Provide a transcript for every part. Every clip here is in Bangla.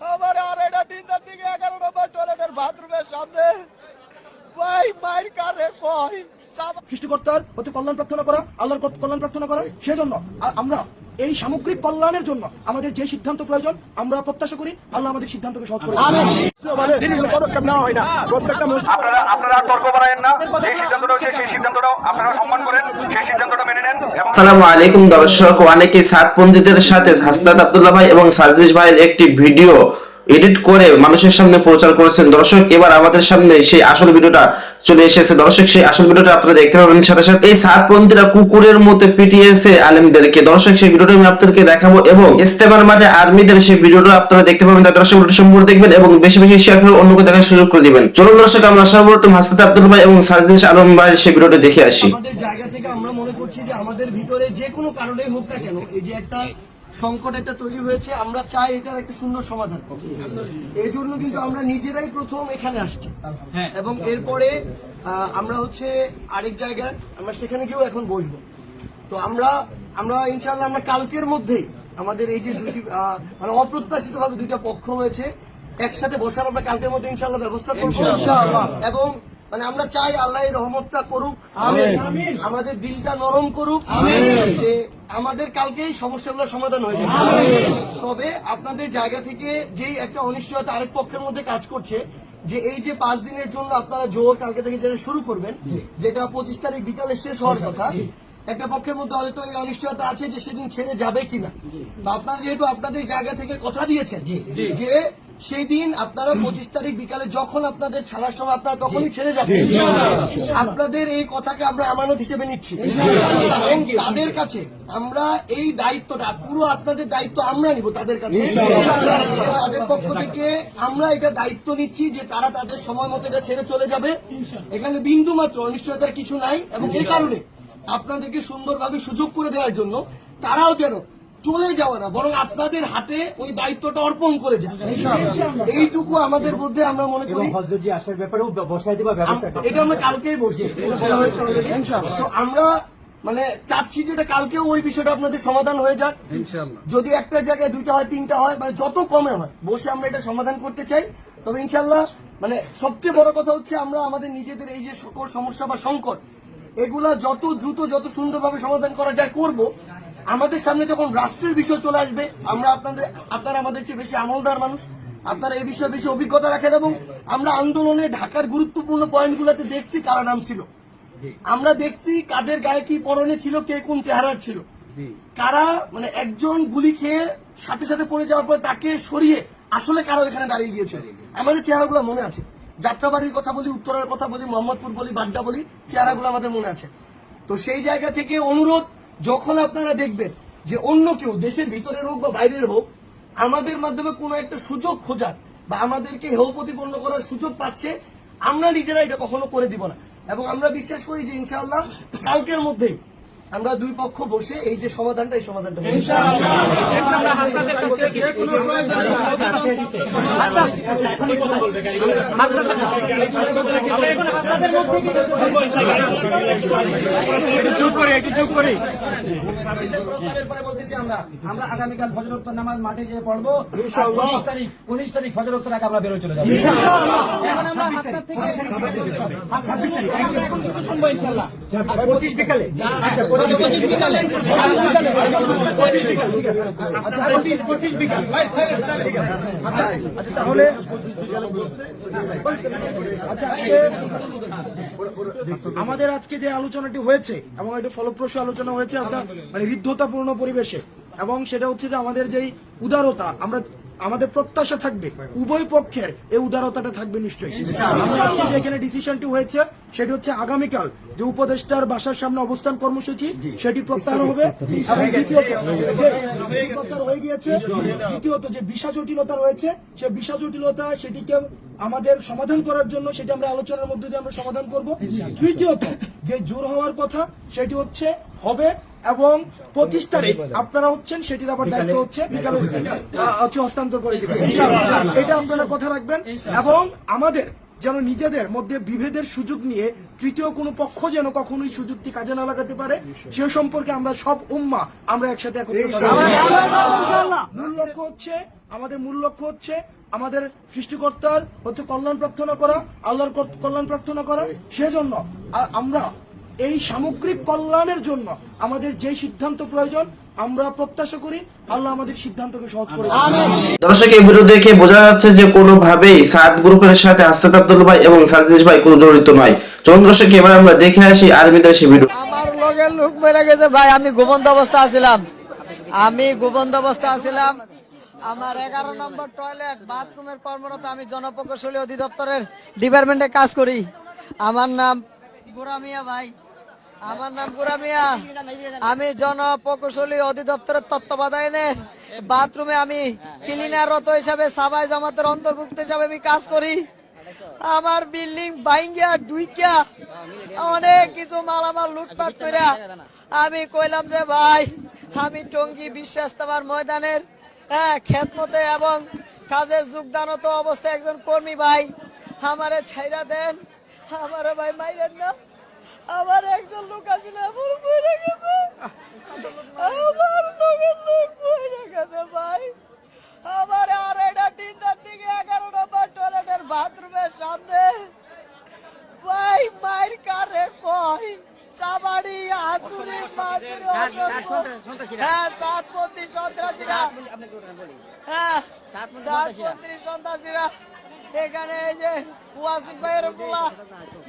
আমার এটা তিনটার দিকে এগারো নম্বর টয়লেটের বাথরুমের সামনে। ভাই মায়ের কারে কয় সৃষ্টিকর্তার হচ্ছে কল্যাণ প্রার্থনা করা আল্লাহর কল্যাণ প্রার্থনা করা সেজন্য আর আমরা এই সামগ্রিক কল্যাণের জন্য আমাদের যে সিদ্ধান্ত প্রয়োজন আমরা প্রত্যাশা করি আল্লাহ আমাদের সিদ্ধান্তকে সহজ করে পদক্ষেপ নেওয়া হয় না প্রত্যেকটা আপনারা আপনারা তর্ক বাড়ায়েন না। যে সিদ্ধান্তটা হচ্ছে সেই সিদ্ধান্তটাও আপনারা সম্মান করেন সেই সিদ্ধান্তটা মেনে নেন আসসালামু আলাইকুম দর্শক অনেকে সাতপন্থীদের সাথে হাসনাত আব্দুল্লাহ ভাই এবং সাজিজ ভাইয়ের একটি ভিডিও এডিট করে মানুষের সামনে প্রচার করেছেন। দর্শক, এবার আমাদের সামনে সেই আসল ভিডিওটা চলে এসেছে। দর্শক, সেই আসল ভিডিওটা আপনারা দেখতে পাবেন সাথে সাথে। এই সাতপন্থীরা কুকুরের মতো পিটিয়েছে আলেমদেরকে। দর্শক, সেই ভিডিওটা আমি আপনাদেরকে দেখাবো এবং ইস্তেমার মাঠে আর্মিদের সেই ভিডিওটা আপনারা দেখতে পাবেন তাই দর্শক, ভিডিওটা সম্পূর্ণ দেখবেন এবং বেশি বেশি শেয়ার করে অন্যকে দেখার সুযোগ করে দিবেন। চলুন দর্শক, আমরা সর্বপ্রথম হাসনাত আব্দুল ভাই এবং সাজিজ আলম ভাইয়ের সেই ভিডিওটা দেখে আসি। আমাদের জায়গা থেকে আমরা মনে করছি যে আমাদের ভিতরে যে কোনো কারণেই হোক না কেন, এই যে একটা সংকট একটা তৈরি হয়েছে আমরা চাই এটার একটা সুন্দর সমাধান এই জন্য কিন্তু আমরা নিজেরাই প্রথম এখানে আসছি। এবং এরপরে আহ, আমরা হচ্ছে আরেক জায়গায় আমরা সেখানে গিয়েও এখন বসবো। তো আমরা আমরা ইনশাল্লাহ আমরা কালকের মধ্যেই আমাদের এই যে দুইটি আহ, মানে অপ্রত্যাশিত ভাবে দুইটা পক্ষ হয়েছে একসাথে বসার আমরা কালকের মধ্যে ইনশাল্লাহ ব্যবস্থা করব। এবং মানে আমরা চাই আল্লাহ রহমতটা করুক। আমাদের দিলটা নরম করুক। যে আমাদের কালকে সমস্যাগুলো সমাধান হয়ে যাবে। তবে আপনাদের জায়গা থেকে যেই একটা অনিশ্চয়তা আরেক পক্ষের মধ্যে কাজ করছে যে এই যে পাঁচ দিনের জন্য আপনারা জোর কালকে থেকে যেটা শুরু করবেন যেটা পঁচিশ তারিখ বিকালে শেষ হওয়ার কথা একটা পক্ষের মধ্যে হয়তো এই অনিশ্চয়তা আছে যে সেদিন ছেড়ে যাবে কিনা। আপনারা যেহেতু আপনাদের জায়গা থেকে কথা দিয়েছেন যে সেই দিন আপনারা পঁচিশ তারিখ বিকালে যখন আপনাদের ছাড়ার সময় আপনারা তখনই ছেড়ে যাবেন। আপনাদের এই কথাকে আমরা আমানত হিসেবে নিচ্ছি। এবং তাদের কাছে আমরা এই দায়িত্বটা পুরো আপনাদের দায়িত্ব আমরা নিব তাদের কাছে। তাদের পক্ষ থেকে আমরা এটা দায়িত্ব নিচ্ছি যে তারা তাদের সময় মতো এটা ছেড়ে চলে যাবে। এখানে বিন্দু মাত্র অনিশ্চয়তার কিছু নাই। এবং এই কারণে আপনাদেরকে সুন্দরভাবে সুযোগ করে দেওয়ার জন্য তারাও যেন চলে যাওয়া না বরং আপনাদের হাতে ওই দায়িত্বটা অর্পণ করে যায় এইটুকু আমাদের মধ্যে আমরা মনে করি হজরতজি আসার ব্যাপারেও বসাই দেবা ব্যবস্থা এটা আমরা কালকেই। তো আমরা মানে চাচ্ছি যেটা কালকেও ওই বিষয়টা আপনাদের সমাধান হয়ে যাক। যদি একটা জায়গায় দুইটা হয় তিনটা হয় মানে যত কমে হয় বসে আমরা এটা সমাধান করতে চাই। তবে ইনশাল্লাহ মানে সবচেয়ে বড় কথা হচ্ছে আমরা আমাদের নিজেদের এই যে সকল সমস্যা বা সংকট এগুলা যত দ্রুত যত সুন্দরভাবে সমাধান করা যায় করব আমাদের সামনে যখন রাষ্ট্রের বিষয় চলে আসবে আমরা আপনাদের আপনারা আমাদের চেয়ে বেশি আমলদার মানুষ। আপনারা এই বিষয়ে বেশি অভিজ্ঞতা রাখেন এবং আমরা আন্দোলনে ঢাকার গুরুত্বপূর্ণ পয়েন্টগুলোতে দেখছি কারা নাম ছিল। আমরা দেখছি কাদের গায়ে কি পরনে ছিল কে কোন চেহারার ছিল। কারা মানে একজন গুলি খেয়ে সাথে সাথে পড়ে যাওয়ার পর তাকে সরিয়ে আসলে কারা এখানে দাঁড়িয়ে গিয়েছিল আমাদের চেহারাগুলো মনে আছে। যাত্রাবাড়ির কথা বলি উত্তরের কথা বলি মোহাম্মদপুর বলি বাড্ডা বলি চেহারাগুলো আমাদের মনে আছে। তো সেই জায়গা থেকে অনুরোধ যখন আপনারা দেখবেন যে অন্য কেউ দেশের ভিতরের হোক বা বাইরের হোক আমাদের মাধ্যমে কোনো একটা সুযোগ খোঁজার বা আমাদেরকে হেউ প্রতিপন্ন করার সুযোগ পাচ্ছে আমরা নিজেরা এটা কখনো করে দিব না এবং আমরা বিশ্বাস করি যে ইনশাআল্লাহ কালকের মধ্যেই আমরা দুই পক্ষ বসে এই যে সমাধানটা এই সমাধানটা করব। প্রস্তাবের পরে বলতেছি আমরা আমরা আগামীকাল ফজরোত্তর নামাজ মাঠে যেয়ে পড়ব। পঁচিশ তারিখ পঁচিশ তারিখ ফজরোত্তর আগে আমরা বেরোয় চলে যাব। পঁচিশ বিকালে। আচ্ছা পঁচিশ বিকালে। আচ্ছা পঁচিশ পঁচিশ বিকাল। আচ্ছা তাহলে আচ্ছা আমাদের আজকে যে আলোচনাটি হয়েছে এবং একটা ফলপ্রসূ আলোচনা হয়েছে একটা মানে হৃদ্ধতাপূর্ণ পরিবেশে। এবং সেটা হচ্ছে যে আমাদের যেই উদারতা, আমরা, আমাদের প্রত্যাশা থাকবে, উভয় পক্ষের এই উদারতাটা থাকবে নিশ্চয়ই। আমরা আজকে যে এখানে ডিসিশনটি হয়েছে, সেটি হচ্ছে আগামীকাল যে উপদেষ্টার বাসার সামনে অবস্থান কর্মসূচি, সেটি প্রত্যাহার হবে। এবং দ্বিতীয়ত হয়ে গিয়েছে, দ্বিতীয়ত যে বিষা জটিলতা রয়েছে, সে বিষা জটিলতা সেটিকে আমাদের সমাধান করার জন্য সেটি আমরা আলোচনার মধ্যে দিয়ে আমরা সমাধান করব। তৃতীয়ত, যে জোর হওয়ার কথা, সেটি হচ্ছে হবে এবং পঁচিশ তারিখ আপনারা হচ্ছেন সেটির আবার দায়িত্ব হচ্ছে বিকালে আহ, হচ্ছে। হস্তান্তর করে দিবেন। এটা আপনারা কথা রাখবেন। এবং আমাদের যেন নিজেদের মধ্যে বিভেদের সুযোগ নিয়ে তৃতীয় কোনো পক্ষ যেন কখনোই সুযোগটি কাজে না লাগাতে পারে সে সম্পর্কে আমরা সব উম্মা আমরা একসাথে মূল লক্ষ্য হচ্ছে আমাদের মূল লক্ষ্য হচ্ছে আমাদের সৃষ্টিকর্তার হচ্ছে কল্যাণ প্রার্থনা করা আল্লাহর কল্যাণ প্রার্থনা করা। সেজন্য আমরা এই সামগ্রিক কল্যাণের জন্য আমাদের যে সিদ্ধান্ত প্রয়োজন আমরা প্রত্যাশা করি আল্লাহ আমাদের সিদ্ধান্তকে সহজ করে। দর্শক এই ভিডিও দেখে বোঝা যাচ্ছে যে কোনোভাবেই সাদ গ্রুপের সাথে হাসনাত আব্দুল ভাই এবং সাজিদ ভাই কোনো জড়িত নয়। চলুন দর্শক এবার আমরা দেখে আসি আর্মিদের সেই ভিডিও। আমার লোক মেরে গেছে ভাই আমি ঘুমন্ত অবস্থা আছিলাম। আমি ঘুমন্ত অবস্থা আছিলাম। আমার এগারো নম্বর টয়লেট বাথরুমের কর্মরত আমি জনপ্রকৌশলী অধিদপ্তরের ডিপার্টমেন্টে কাজ করি। আমার নাম গুরামিয়া ভাই। আমার নাম গুরামিয়া আমি জনপ্রকৌশলী অধিদপ্তরের তত্ত্বাবধানে বাথরুমে আমি ক্লিনাররত হিসাবে সাবাই জামাতের অন্তর্ভুক্ত হিসাবে আমি কাজ করি। আমার বিল্ডিং বাইঙ্গা ডুইকা অনেক কিছু মালামাল লুটপাট কইরা আমি কইলাম যে, ভাই, আমি টঙ্গী বিশ্বাস তোমার ময়দানের হ্যাঁ খেতমতে এবং কাজে যোগদানত অবস্থায় একজন কর্মী ভাই আমারে ছাইরা দেন। আমারে ভাই মাইরেন না। আমার একজন লোক আছে না আমার মরে গেছে। আমার লোকের লোক মরে গেছে ভাই। আমার আড়াইটা তিনটার দিকে এগারো নম্বর টয়লেটের বাথরুমের সামনে। ভাই মায়ের কারে কয়? চাবাড়ি হ্যাঁ সাতপন্থী সন্ত্রাসীরা। হ্যাঁ সাতপন্থী সন্ত্রাসীরা। এখানে এই যে ওয়াসিফ ভাইয়ের পোলা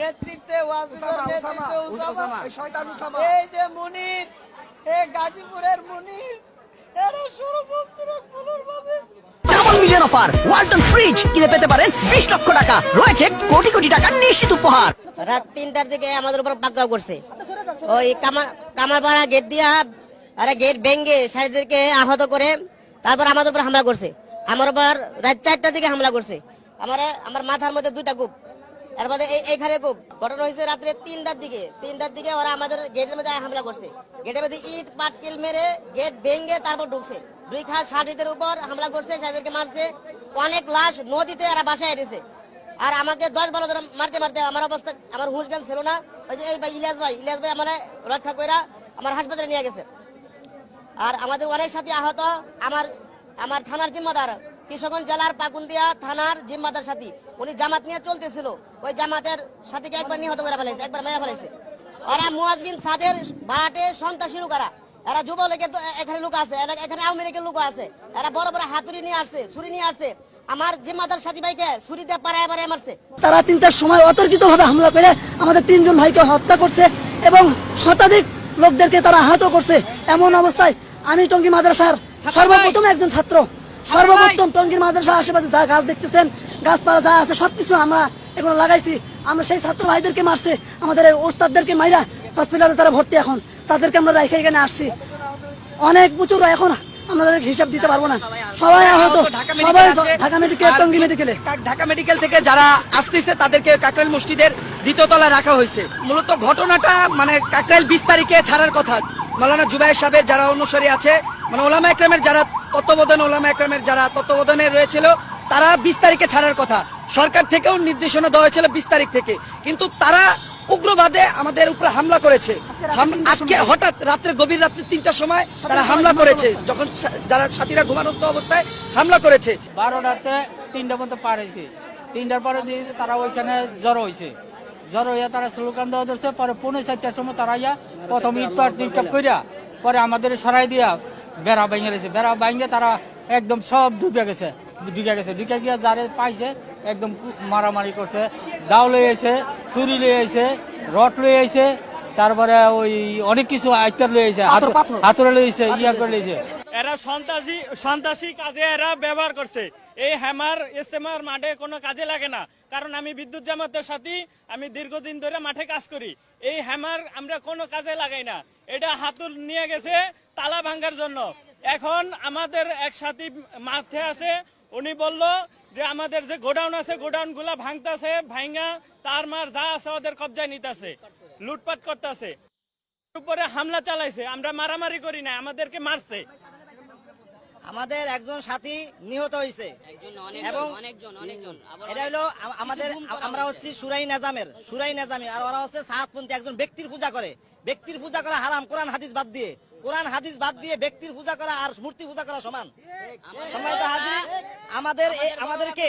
নেতৃত্বে ওয়াসিফের নেতৃত্বে উসামা এই যে মুনির এই গাজীপুরের মুনির এরা ষড়যন্ত্র কুলোর double million offer Walton fridge কিনে পেতে পারেন বিশ লক্ষ টাকা। রয়েছে কোটি কোটি টাকার নিশ্চিত উপহার। রাত তিনটার দিকে আমাদের উপর পাকড়াও করছে। ওই কামার কামারপাড়া গেট দিয়া আরে গেট ভেঙ্গে সারিদেরকে আহত করে তারপর আমাদের উপর হামলা করছে। আমার উপর রাত চারটার দিকে হামলা করছে। আমার আমার মাথার মধ্যে দুইটা এর মধ্যে এইখানে কূপ ঘটনা হয়েছে রাত্রে তিনটার দিকে। তিনটার দিকে ওরা আমাদের গেটের মধ্যে হামলা করছে। গেটের মধ্যে ইট, পাটকেল মেরে গেট ভেঙ্গে তারপর ঢুকছে। দুই খা সারিদের উপর হামলা করছে সারিদেরকে মারছে। অনেক লাশ নদীতে এরা বাসায় এনেছে আর আমাকে দশ বারো জন মারতে মারতে আমার অবস্থা, আমার হুঁশ জ্ঞান ছিল না। ওই যে এই ভাই ইলিয়াস ভাই ইলিয়াস ভাই আমার রক্ষা কইরা আমার হাসপাতালে নিয়ে গেছে। আর আমাদের অনেক সাথী আহত। আমার আমার থানার জিম্মাদার কিশোরগঞ্জ জেলার পাকুন্দিয়া থানার জিম্মাদার সাথী উনি জামাত নিয়ে চলতেছিল। ওই জামাতের সাথীকে একবার নিহত করে ফেলাইছে একবার মেরে ফেলাইছে। ওরা মুয়াজবিন সাদের বারাটে সন্ত্রাসী লোকেরা এরা যুবলীগের তো এখানে লোক আছে এরা এখানে আওয়ামী লীগের লোক আছে। এরা বড় বড় হাতুড়ি নিয়ে আসছে ছুরি নিয়ে আসছে। আমার জিম্মাদার সাথী ভাইকে ছুরি দিয়ে পাড়ায় পাড়ায় মারছে। তারা তিনটার সময় অতর্কিত ভাবে হামলা করে আমাদের তিনজন ভাইকে হত্যা করছে এবং শতাধিক লোকদেরকে তারা আহত করছে। এমন অবস্থায় আমি টঙ্গী মাদ্রাসার সর্বপ্রথম একজন ছাত্র। সর্বপ্রথম টঙ্গীর মাদ্রাসার আশেপাশে যা গাছ দেখতেছেন গাছপালা যা আছে সবকিছু আমরা এগুলো লাগাইছি। আমরা সেই ছাত্র ভাইদেরকে মারছে আমাদের ওস্তাদদেরকে মাইরা হসপিটালে তারা ভর্তি এখন। তাদেরকে আমরা রেখে এখানে আসছি। অনেক প্রচুর এখন আমাদের হিসাব দিতে পারব না। সবাই আহত। সবাই ঢাকা মেডিকেল টঙ্গী মেডিকেলে ঢাকা মেডিকেল থেকে যারা আসতেছে তাদেরকে কাকরাইল মসজিদের দ্বিতীয় তলায় রাখা হয়েছে। মূলত ঘটনাটা মানে কাকরাইল বিশ তারিখে ছাড়ার কথা। মালানা জুবাইর সাহেবের যারা অনুসারী আছে মানে ওলামা একরামের যারা তত্ত্বাবধান ওলামা একরামের যারা তত্ত্বাবধানে রয়েছিল তারা বিশ তারিখে ছাড়ার কথা। সরকার থেকেও নির্দেশনা দেওয়া হয়েছিল বিশ তারিখ থেকে। কিন্তু তারা উগ্রবাদে আমাদের উপরে হামলা করেছে। আজকে হঠাৎ রাত্রে গভীর রাত্রে তিনটার সময় তারা হামলা করেছে। যখন যারা সাথীরা ঘুমানোর অবস্থায় হামলা করেছে। বারোটাতে তিনটা পর্যন্ত পার হয়েছে। তিনটার পরে দিয়ে তারা ওইখানে জ্বর হয়েছে। জ্বর হইয়া তারা স্লোগান দেওয়া ধরছে পরে পৌনে চারটার সময় তারা ইয়া প্রথম ইটপাট টিটপাট করিয়া পরে আমাদের সরাই দিয়া বেড়া ভেঙে গেছে বেড়া ভেঙে তারা একদম সব ডুবে গেছে। ঢুকে গেছে। ঢুকে গিয়ে যারে পাইছে একদম মারামারি করছে। দাও লয়ে আইছে ছুরি লয়ে আইছে রড লয়ে আইছে তারপরে ওই অনেক কিছু আইতার লয়ে আইছে হাতুড়ে লয়ে আইছে ইয়া করে লইছে এরা সন্ত্রাসী সন্ত্রাসী কাজে এরা ব্যবহার করছে। এই হ্যামার ইস্তেমার মাঠে কোনো কাজে লাগে না। কারণ আমি বিদ্যুৎ জামাতের সাথে, আমি দীর্ঘদিন ধরে মাঠে কাজ করি। এই হ্যামার আমরা কোনো কাজে লাগাই না। এটা হাতুল নিয়ে গেছে তালা ভাঙ্গার জন্য। এখন আমাদের এক সাথী মাঠে আছে, উনি বলল যে আমাদের যে গোডাউন আছে গোডাউনগুলা ভাঙতাছে ভাঙ্গা তার মার যা আছে ওদের কবজায় নিতেছে, লুটপাট করতেছে। উপরে হামলা চালাইছে, আমরা মারামারি করি না আমাদেরকে মারছে। আমাদের একজন সাথী নিহত হয়েছে। এবং এটা হলো আমাদের আমরা হচ্ছি। সুরাই নাজামের সুরাই নাজামি। আর ওরা হচ্ছে সাহাতপন্থী একজন ব্যক্তির পূজা করে। ব্যক্তির পূজা করা হারাম কোরআন হাদিস বাদ দিয়ে। কোরআন হাদিস বাদ দিয়ে ব্যক্তির পূজা করা আর মূর্তি পূজা করা সমান। সম্মানিত হাজির আমাদের এই আমাদেরকে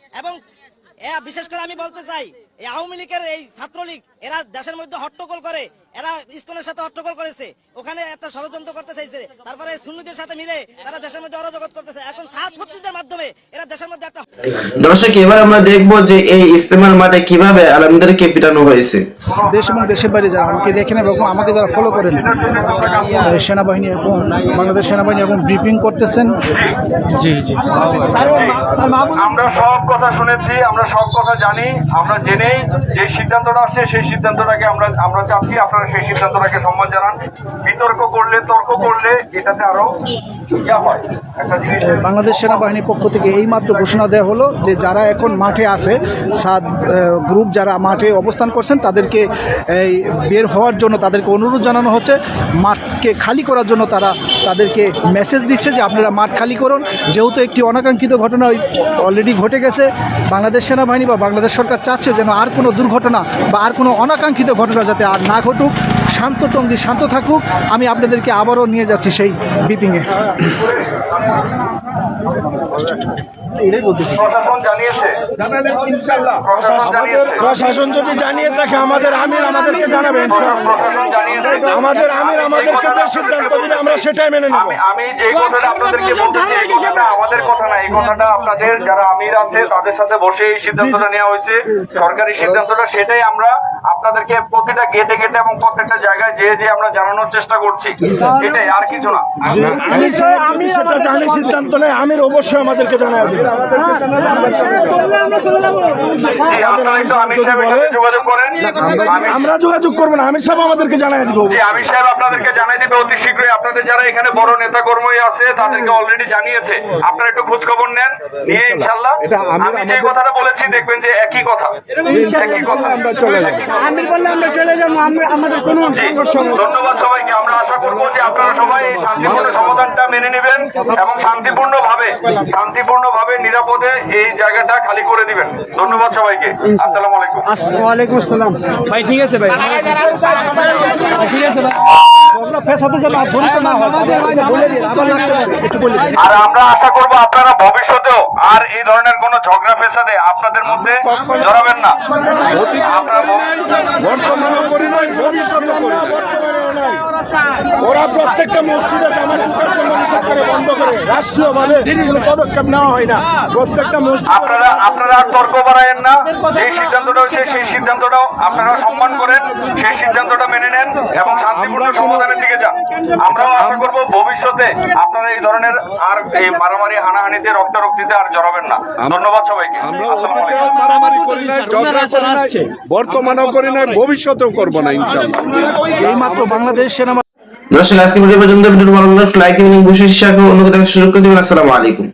এবং বিশেষ করে আমি বলতে চাই, এই আওয়ামী লীগের এই ছাত্রলীগ, এরা দেশের মধ্যে হট্টগোল করে, এরা স্কুলের সাথে হট্টগোল করেছে, ওখানে একটা ষড়যন্ত্র করতে চাইছে, তারপরে সুন্নিদের সাথে মিলে তারা দেশের মধ্যে অরাজগত করতেছে। এখন সাত মাধ্যমে এরা দেশের মধ্যে একটা দর্শক এবার আমরা দেখব যে এই ইস্তেমার মাঠে কীভাবে আলমদেরকে পিটানো হয়েছে। দেশ এবং দেশের বাইরে যারা আমাকে দেখেন এবং আমাকে যারা ফলো করেন সেনাবাহিনী এবং বাংলাদেশ সেনাবাহিনী এবং ব্রিফিং করতেছেন। জি জি। আমরা সব কথা শুনেছি আমরা সব কথা জানি আমরা জেনেই যে সিদ্ধান্তটা আসছে সেই সিদ্ধান্তটাকে আমরা আমরা চাচ্ছি আপনারা সেই সিদ্ধান্তটাকে সম্মান জানান। বিতর্ক করলে তর্ক করলে এটাতে আরও ইয়া হয় একটা জিনিস। বাংলাদেশ সেনাবাহিনীর পক্ষ থেকে এই মাত্র ঘোষণা দেওয়া হলো যে যারা এখন মাঠে আছে, সাত গ্রুপ যারা মাঠে অবস্থান করছেন, তাদেরকে এই বের হওয়ার জন্য তাদেরকে অনুরোধ জানানো হচ্ছে। মাঠকে খালি করার জন্য তারা তাদেরকে মেসেজ দিচ্ছে যে আপনারা মাঠ খালি করুন। যেহেতু একটি অনাকাঙ্ক্ষিত ঘটনা অলরেডি ঘটে গেছে, বাংলাদেশ সেনাবাহিনী বা বাংলাদেশ সরকার চাচ্ছে যেন আর কোনো দুর্ঘটনা বা আর কোনো অনাকাঙ্ক্ষিত ঘটনা যাতে আর না ঘটুক। শান্ত টঙ্গি শান্ত থাকুক। আমি আপনাদেরকে আবারও নিয়ে যাচ্ছি সেই বিপিংয়ে প্রশাসন জানিয়েছে। প্রশাসন জানিয়েছে। প্রশাসন যদি জানিয়ে থাকে আমাদের আমির আমাদেরকে জানাবেন আমাদের আমির আমাদেরকে যে সিদ্ধান্ত দিবে আমরা সেটাই মেনে নেব। আমি আমি যে কথাটা আপনাদেরকে আমাদের কথা না এই কথাটা আপনাদের যারা আমির আছে তাদের সাথে বসে এই সিদ্ধান্তটা নেওয়া হয়েছে। সরকারি সিদ্ধান্তটা সেটাই আমরা আপনাদেরকে প্রতিটা গেটে গেটে এবং প্রত্যেকটা জায়গায় যে যে আমরা জানানোর চেষ্টা করছি এটাই আর কিছু না। আমি আমি সেটা জানি সিদ্ধান্ত নেই। আমির অবশ্যই আমাদেরকে জানাবে জি আপনারা একটু আমির যোগাযোগ করেন। আমির- আমরা যোগাযোগ করব না আমির সাহেব আমাদেরকে জানাই দিব। আমির সাহেব আপনাদেরকে জানাই দিবে অতি শীঘ্রই। আপনাদের যারা এখানে বড় নেতা কর্মী আছে তাদেরকে অলরেডি জানিয়েছে। আপনারা একটু খোঁজ খবর নেন। নিয়ে ইনশাল্লাহ আমি যে কথাটা বলেছি দেখবেন যে একই কথা। একই কথা। আমির বললে আমরা চলে যাব। আমাদের কোনো ধন্যবাদ সবাইকে। আমরা আশা করব যে আপনারা সবাই শান্তিপূর্ণ সমাধানটা মেনে নেবেন এবং শান্তিপূর্ণ ভাবে শান্তিপূর্ণ ভাবে নিরাপদে এই জায়গাটা খালি করে দিবেন। ধন্যবাদ সবাইকে। আসসালাম আলাইকুম। ওয়ালাইকুম আসসালাম ভাই ঠিক আছে ভাই। ঠিক আছে। ভাই যেন আর জড়িত না হয়। বলে দিন আবার লাগতে পারে একটু বলে দিন। আর আমরা আশা করব আপনারা ভবিষ্যতেও আর এই ধরনের কোন ঝগড়া ফেসাদে আপনাদের মধ্যে জড়াবেন না। আপনারা বর্তমানে করি নাই ভবিষ্যতে করি ওরা প্রত্যেকটা মসজিদে জামা ঢুকার নিষেধ করে বন্ধ করে। রাষ্ট্রীয়ভাবে পদক্ষেপ নেওয়া হয় না। প্রত্যেকটা মসজিদ আপনারা আপনারা তর্ক বাড়ায়েন না। যে সিদ্ধান্তটা হয়েছে সেই সিদ্ধান্তটাও আপনারা সম্মান করেন সেই সিদ্ধান্তটা মেনে নেন এবং শান্তিপূর্ণ সমাধানের দিকে আমরাও আশা করব ভবিষ্যতে আপনারা এই ধরনের আর এই মারামারি হানাহানিতে রক্তারক্তিতে আর জড়াবেন না। ধন্যবাদ সবাইকে। মারামারি করি নাই ঝগড়া করি নাই বর্তমানেও করি না ভবিষ্যতেও করব না ইনশাল্লাহ এই বাংলাদেশ সেনাবাহিনী দর্শক আজকে ভিডিও পর্যন্ত ভিডিও ভালো লাগলে লাইক দিবেন এবং বসে শেয়ার করে অন্য কথা সুযোগ করে দিবেন। আসসালামু আলাইকুম।